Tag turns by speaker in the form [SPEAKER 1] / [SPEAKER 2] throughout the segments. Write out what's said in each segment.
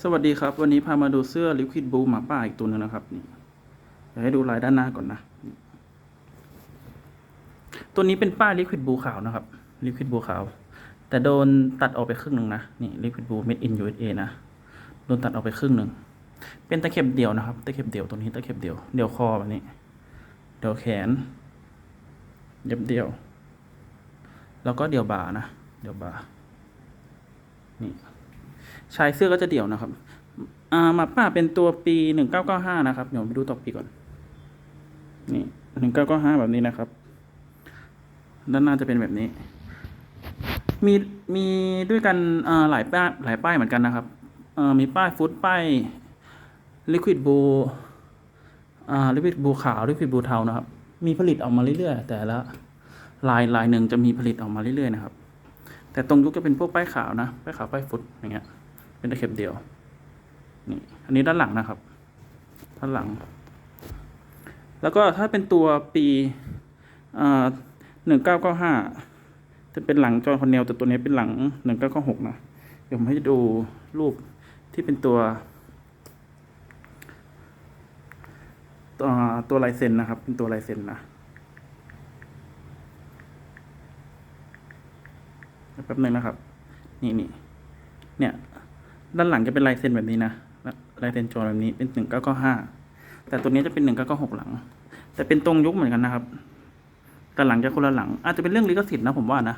[SPEAKER 1] สวัสดีครับ วันนี้พามาดูเสื้อลิควิดบูหมาป่าอีกตัวหนึงนะครับนี่เดี๋ยวให้ดูลายด้านหน้าก่อนนะ ตัวนี้เป็นป้ายลิควิดบูขาวนะครับลิควิดบูขาว แต่โดนตัดออกไปครึ่งหนึ่งนะนี่ลิควิดบู made in USA นะโดนตัดออกไปครึ่งหนึ่งเป็นตะเข็บเดี่ยวนะครับตะเข็บเดี่ยวตัวนี้ตะเข็บเดี่ยวเดี่ยวคอแบบนี้เดี่ยวแขนเย็บเดี่ยว แล้วก็เดี่ยวบ่านะเดี่ยวบ่านี่ ชายเสื้อก็จะเดี่ยวนะครับอ่ามาป่าเป็นตัวปีหนึ่งเก้าเก้าห้านะครับ เดี๋ยวไปดูต่อปีก่อน นี่หนึ่งเก้าเก้าห้าแบบนี้นะครับ ด้านหน้าจะเป็นแบบนี้ มีมีด้วยกันอ่าหลายป้ายหลายป้ายเหมือนกันนะครับอ่อมีป้ายฟุตป้ายลิควิดบูอ่าลิควิดบูขาวลิควิดบูเทานะครับ มีผลิตออกมาเรื่อยๆ แต่ละลายลายหนึ่งจะมีผลิตออกมาเรื่อยๆนะครับ แต่ตรงยุคจะเป็นพวกป้ายขาวนะ ป้ายขาวป้ายฟุตอย่างเงี้ย เป็นตะเข็บเดียวนี่อันนี้ด้านหลังนะครับ ด้านหลัง แล้วก็ถ้าเป็นตัวปีหนึ่งเก้าเก้าห้าจะเป็นหลังจอคอนเนลแต่ตัวนี้เป็นหลังหนึ่งเก้าเก้าหกนะเดี๋ยวผมให้ดูรูปที่เป็นตัวตัวตัวลายเซ็นนะครับ เป็นตัวลายเซ็นนะแป๊บนึงนะครับ นี่นี่เนี่ย ด้านหลังจะเป็นลายเซ็นแบบนี้นะลายเซ็นโจรแบบนี้เป็นหนึ่งเก้าเก้าห้าแต่ตัวนี้จะเป็นหนึ่งเก้าเก้าหกหลัง แต่เป็นตรงยุคเหมือนกันนะครับ แต่หลังจะคนละหลัง อาจจะเป็นเรื่องลิขสิทธิ์นะผมว่านะ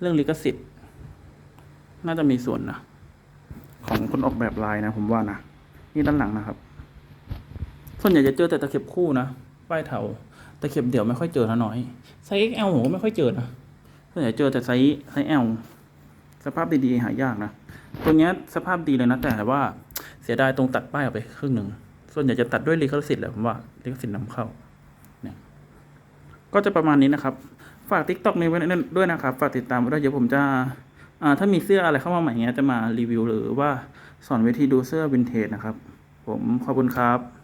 [SPEAKER 1] เรื่องลิขสิทธิ์ น่าจะมีส่วนนะของคนออกแบบลายนะ ผมว่านะนี่ด้านหลังนะครับ ส่วนใหญ่จะเจอแต่ตะเข็บคู่นะป้ายเถาตะเข็บเดี่ยวไม่ค่อยเจอนะน้อยไซส์ XL ผมก็ไม่ค่อยเจอนะส่วนใหญ่เจอแต่ไซส์ไซส์ L สภาพดีๆหายากนะ ตัวเนี้ยสภาพดีเลยนะแต่ว่าเสียดายตรงตัดป้ายออกไปครึ่งหนึ่ง ส่วนใหญ่จะตัดด้วยลิขสิทธิ์แหละผมว่าลิขสิทธิ์นำเข้าเนี่ยก็จะประมาณนี้นะครับ ฝากทิกตอกในี้ไว้ด้วยนะครับ ฝากติดตามไว้ด้วยเดี๋ยวผมจะอ่าถ้ามีเสื้ออะไรเข้ามาใหม่เงี้ยจะมารีวิวหรือว่าสอนวิธีดูเสื้อวินเทจนะครับ ผมขอบคุณครับ